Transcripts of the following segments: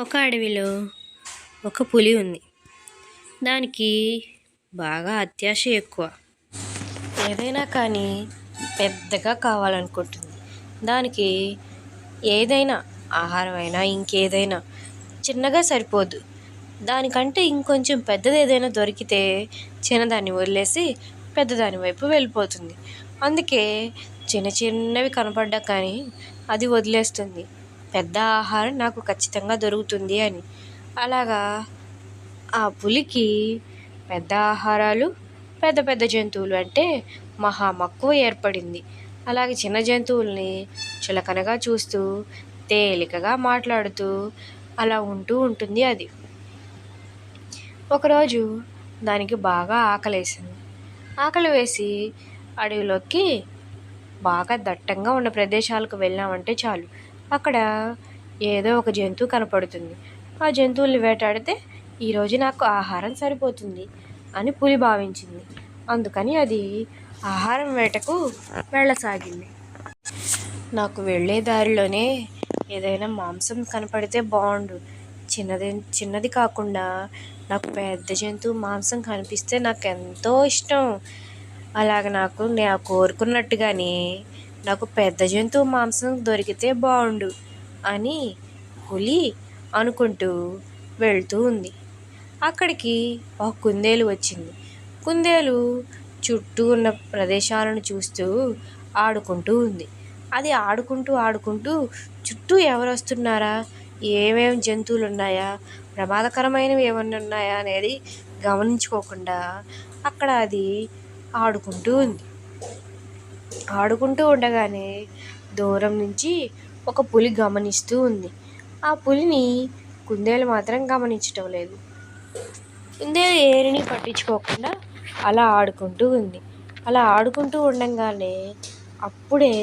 ఒక అడవిలో ఒక పులి ఉంది. దానికి బాగా అత్యాశ ఎక్కువ. ఏదైనా కానీ పెద్దగా కావాలనుకుంటుంది. దానికి ఏదైనా ఆహారం అయినా ఇంకేదైనా చిన్నగా సరిపోదు. దానికంటే ఇంకొంచెం పెద్దది ఏదైనా దొరికితే చిన్నదాన్ని వదిలేసి పెద్దదాని వైపు వెళ్ళిపోతుంది. అందుకే చిన్న చిన్నవి కనపడ్డా కానీ అది వదిలేస్తుంది. పెద్ద ఆహారం నాకు ఖచ్చితంగా దొరుకుతుంది అని. అలాగా ఆ పులికి పెద్ద ఆహారాలు పెద్ద పెద్ద జంతువులు అంటే మహా మక్కువ ఏర్పడింది. అలాగే చిన్న జంతువుల్ని చులకనగా చూస్తూ తేలికగా మాట్లాడుతూ అలా ఉంటూ ఉంటుంది అది. ఒకరోజు దానికి బాగా ఆకలేసింది. ఆకలి వేసి అడవిలోకి బాగా దట్టంగా ఉన్న ప్రదేశాలకు వెళ్ళామంటే చాలు. అక్కడ ఏదో ఒక జంతువు కనపడుతుంది. ఆ జంతువుల్ని వేటాడితే ఈరోజు నాకు ఆహారం సరిపోతుంది అని పులి భావించింది. అందుకని అది ఆహారం వేటకు వెళ్ళసాగింది. నాకు వెళ్ళే దారిలోనే ఏదైనా మాంసం కనపడితే బాగుండు చిన్నది చిన్నది కాకుండా నాకు పెద్ద జంతువు మాంసం కనిపిస్తే నాకు ఎంతో ఇష్టం. అలాగ నాకు నేను కోరుకున్నట్టుగానే నాకు పెద్ద జంతువు మాంసం దొరికితే బాగుండు అని పులి అనుకుంటూ వెళ్తూ ఉంది. అక్కడికి ఒక కుందేలు వచ్చింది. కుందేలు చుట్టూ ఉన్న ప్రదేశాలను చూస్తూ ఆడుకుంటూ ఉంది. అది ఆడుకుంటూ ఆడుకుంటూ చుట్టూ ఎవరు వస్తున్నారా ఏమేమి జంతువులు ఉన్నాయా ప్రమాదకరమైనవి ఏమన్నా ఉన్నాయా అనేది గమనించుకోకుండా అక్కడ అది ఆడుకుంటూ ఉంది. ఆడుకుంటూ ఉండగానే దూరం నుంచి ఒక పులి గమనిస్తూ ఉంది. ఆ పులిని కుందేలు మాత్రం గమనించటం లేదు. కుందేలు ఏరిని పట్టించుకోకుండా అలా ఆడుకుంటూ ఉంది. అలా ఆడుకుంటూ ఉండగానే అప్పుడే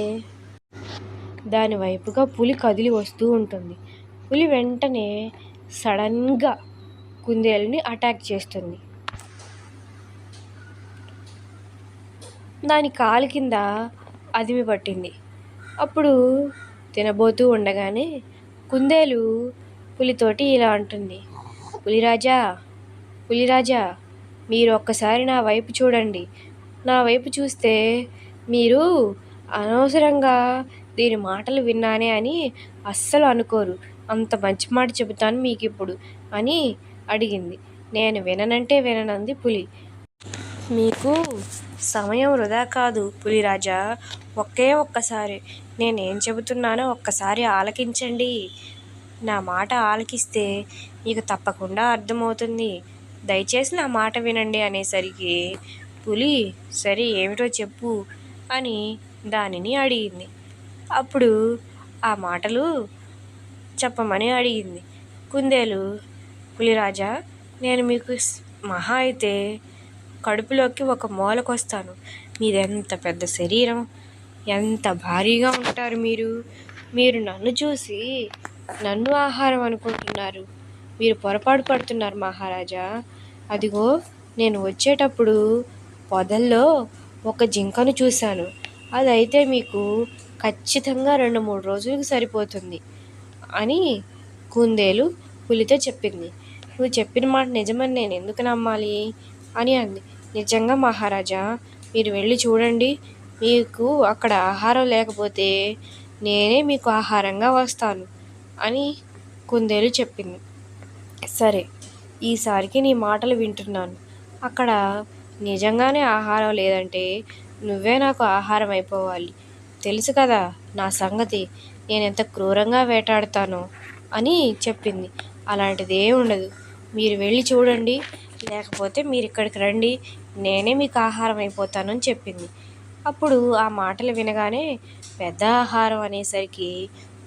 దాని వైపుగా పులి కదిలి వస్తూ ఉంటుంది. పులి వెంటనే సడన్గా కుందేలుని అటాక్ చేస్తుంది. దాని కాలు కింద అదిమి పట్టింది. అప్పుడు తినబోతూ ఉండగానే కుందేలు పులితోటి ఇలా అంటుంది. పులిరాజా పులిరాజా మీరు ఒక్కసారి నా వైపు చూడండి. నా వైపు చూస్తే మీరు అనవసరంగా దీని మాటలు విన్నానే అని అస్సలు అనుకోరు. అంత మంచి మాట చెబుతాను మీకు ఇప్పుడు అని అడిగింది. నేను విననంటే విననంది పులి. మీకు సమయం వృధా కాదు పులిరాజా. ఒకే ఒక్కసారి. నేనేం చెబుతున్నానో ఒక్కసారి ఆలకించండి. నా మాట ఆలకిస్తే మీకు తప్పకుండా అర్థమవుతుంది. దయచేసి నా మాట వినండి అనేసరికి పులి సరే ఏమిటో చెప్పు అని దానిని అడిగింది. అప్పుడు ఆ మాటలు చెప్పమని అడిగింది. కుందేలు పులిరాజా నేను మీకు మహా అయితే కడుపులోకి ఒక మూలకొస్తాను. మీది ఎంత పెద్ద శరీరం ఎంత భారీగా ఉంటారు మీరు? మీరు నన్ను చూసి నన్ను ఆహారం అనుకుంటున్నారు. మీరు పొరపాటు పడుతున్నారు మహారాజా. అదిగో నేను వచ్చేటప్పుడు పొదల్లో ఒక జింకను చూశాను. అదైతే మీకు ఖచ్చితంగా రెండు మూడు రోజులకు సరిపోతుంది అని కుందేలు పులితో చెప్పింది. నువ్వు చెప్పిన మాట నిజమని నేను ఎందుకు నమ్మాలి? అని అంది. నిజంగా మహారాజా మీరు వెళ్ళి చూడండి. మీకు అక్కడ ఆహారం లేకపోతే నేనే మీకు ఆహారంగా వస్తాను అని కుందేలు చెప్పింది. సరే ఈసారికి నీ మాటలు వింటున్నాను. అక్కడ నిజంగానే ఆహారం లేదంటే నువ్వే నాకు ఆహారం అయిపోవాలి. తెలుసు కదా నా సంగతి. నేను ఎంత క్రూరంగా వేటాడతానో అని చెప్పింది. అలాంటిది ఏమి ఉండదు. మీరు వెళ్ళి చూడండి. లేకపోతే మీరు ఇక్కడికి రండి. నేనే మీకు ఆహారం అయిపోతానని చెప్పింది. అప్పుడు ఆ మాటలు వినగానే పెద్ద ఆహారం అనేసరికి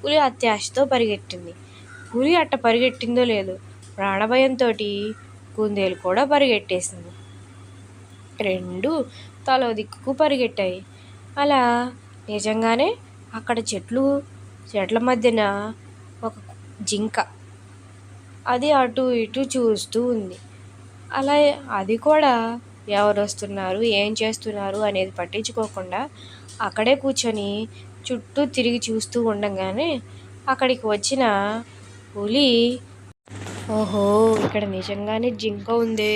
పులి అత్యాశతో పరిగెట్టింది. పులి అట్ట పరిగెట్టిందో లేదో ప్రాణభయంతో కుందేలు కూడా పరిగెట్టేసింది. రెండు తలో దిక్కుకు పరిగెట్టాయి. అలా నిజంగానే అక్కడ చెట్లు చెట్ల మధ్యన ఒక జింక. అది అటు ఇటు చూస్తూ ఉంది. అలా అది కూడా ఎవరు వస్తున్నారు ఏం చేస్తున్నారు అనేది పట్టించుకోకుండా అక్కడే కూర్చొని చుట్టూ తిరిగి చూస్తూ ఉండగానే అక్కడికి వచ్చిన పులి ఓహో ఇక్కడ నిజంగానే జింక ఉంది.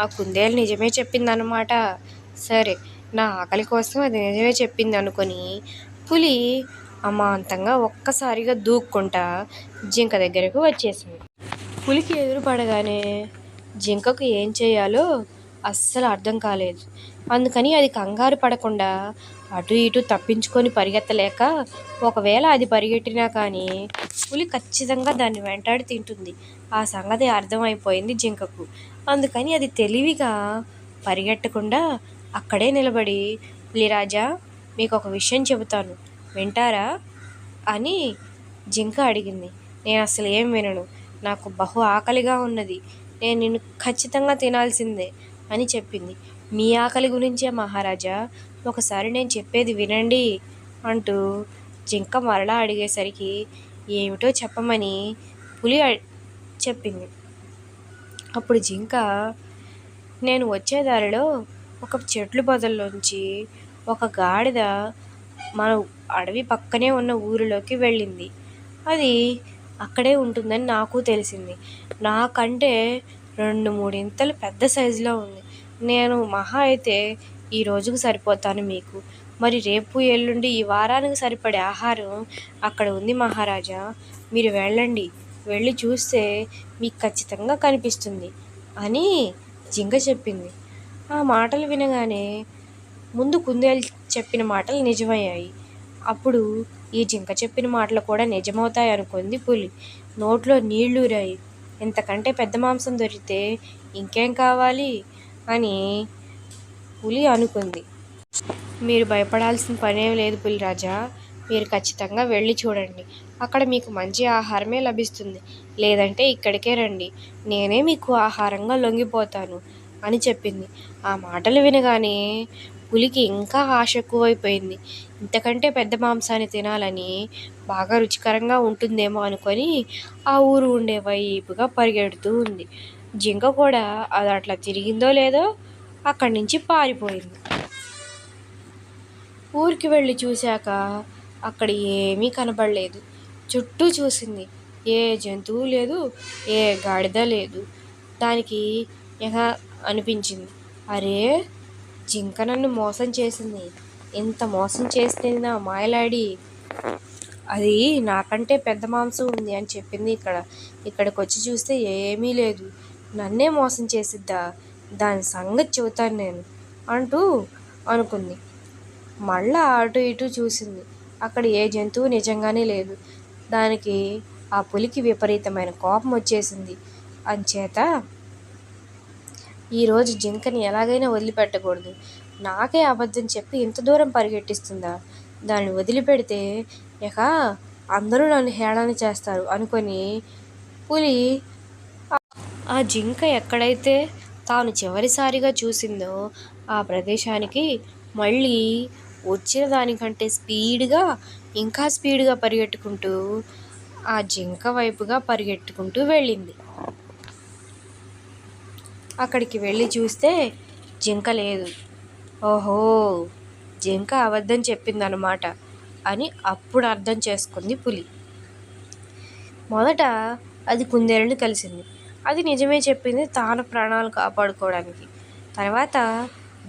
ఆ కుందేలు నిజమే చెప్పిందనమాట సరే నా ఆకలి కోసం అది నిజమే చెప్పింది అనుకొని పులి అమాంతంగా ఒక్కసారిగా దూక్కుంటా జింక దగ్గరకు వచ్చేసింది. పులికి ఎదురు పడగానే జింకకు ఏం చేయాలో అస్సలు అర్థం కాలేదు. అందుకని అది కంగారు పడకుండా అటు ఇటు తప్పించుకొని పరిగెత్తలేక ఒకవేళ అది పరిగెట్టినా కానీ పులి ఖచ్చితంగా దాన్ని వెంటాడి తింటుంది. ఆ సంగతి అర్థమైపోయింది జింకకు. అందుకని అది తెలివిగా పరిగెట్టకుండా అక్కడే నిలబడి పులిరాజా మీకు ఒక విషయం చెబుతాను. వింటారా? అని జింక అడిగింది. నేను అసలు ఏం వినను. నాకు బహు ఆకలిగా ఉన్నది. నేను నిన్ను ఖచ్చితంగా తినాల్సిందే. అని చెప్పింది. మీ ఆకలి గురించే మహారాజా. ఒకసారి నేను చెప్పేది వినండి అంటూ జింక మరలా అడిగేసరికి ఏమిటో చెప్పమని పులి చెప్పింది. అప్పుడు జింక నేను వచ్చే దారిలో ఒక చెట్లు పొదల్లోంచి ఒక గాడిద మన అడవి పక్కనే ఉన్న ఊరిలోకి వెళ్ళింది. అది అక్కడే ఉంటుందని నాకు తెలిసింది. నాకంటే రెండు మూడింతలు పెద్ద సైజులో ఉంది. నేను మహా అయితే ఈ రోజుకు సరిపోతాను మీకు. మరి రేపు ఎల్లుండి ఈ వారానికి సరిపడే ఆహారం అక్కడ ఉంది మహారాజా. మీరు వెళ్ళండి. వెళ్ళి చూస్తే మీకు ఖచ్చితంగా కనిపిస్తుంది అని జింక చెప్పింది. ఆ మాటలు వినగానే ముందు కుందేలు చెప్పిన మాటలు నిజమయ్యాయి. అప్పుడు ఈ జింక చెప్పిన మాటలు కూడా నిజమవుతాయి అనుకుంది పులి. నోట్లో నీళ్ళూరాయి ఇంతకంటే పెద్ద మాంసం దొరికితే ఇంకేం కావాలి అని పులి అనుకుంది. మీరు భయపడాల్సిన పనేం లేదు పులిరాజా. మీరు ఖచ్చితంగా వెళ్ళి చూడండి. అక్కడ మీకు మంచి ఆహారమే లభిస్తుంది. లేదంటే ఇక్కడికే రండి. నేనే మీకు ఆహారంగా లొంగిపోతాను అని చెప్పింది. ఆ మాటలు వినగానే పులికి ఇంకా ఆశ ఎక్కువైపోయింది. ఇంతకంటే పెద్ద మాంసాన్ని తినాలని బాగా రుచికరంగా ఉంటుందేమో అనుకొని ఆ ఊరు ఉండే వైపుగా పరిగెడుతూ ఉంది. జింక కూడా అది అట్లా తిరిగిందో లేదో అక్కడి నుంచి పారిపోయింది. ఊరికి వెళ్ళి చూశాక అక్కడ ఏమీ కనబడలేదు. చుట్టూ చూసింది. ఏ జంతువు లేదు ఏ గాడిద లేదు. దానికి ఇక అనిపించింది. అరే జింక నన్ను మోసం చేసింది. ఇంత మోసం చేస్తే నా మాయలాడి? అది నాకంటే పెద్ద మాంసం ఉంది అని చెప్పింది ఇక్కడ. ఇక్కడికి వచ్చి చూస్తే ఏమీ లేదు. నన్నే మోసం చేసిద్దా? దాని సంగతి చెబుతాను నేను అంటూ అనుకుంది. మళ్ళా అటు ఇటు చూసింది. అక్కడ ఏ జంతువు నిజంగానే లేదు. దానికి ఆ పులికి విపరీతమైన కోపం వచ్చేసింది. అంచేత ఈరోజు జింకని ఎలాగైనా వదిలిపెట్టకూడదు. నాకే అబద్ధం చెప్పి ఇంత దూరం పరిగెట్టిస్తుందా? దాన్ని వదిలిపెడితే ఇక అందరూ నన్ను హేళన చేస్తారు అనుకొని పులి ఆ జింక ఎక్కడైతే తాను చివరిసారిగా చూసిందో ఆ ప్రదేశానికి మళ్ళీ వచ్చిన దానికంటే స్పీడ్గా ఇంకా స్పీడ్గా పరిగెట్టుకుంటూ ఆ జింక వైపుగా పరిగెట్టుకుంటూ వెళ్ళింది. అక్కడికి వెళ్ళి చూస్తే జింక లేదు. ఓహో జింక అబద్ధం చెప్పిందనమాట అని అప్పుడు అర్థం చేసుకుంది పులి. మొదట అది కుందేలుని కలిసింది. అది నిజమే చెప్పింది తాను ప్రాణాలు కాపాడుకోవడానికి. తర్వాత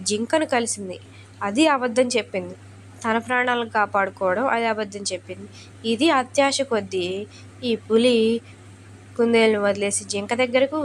జింకను కలిసింది. అది అబద్ధం చెప్పింది. తన ప్రాణాలను కాపాడుకోవడం అది అబద్ధం చెప్పింది. ఇది అత్యాశ కొద్దీ ఈ పులి కుందేలును వదిలేసి జింక దగ్గరకు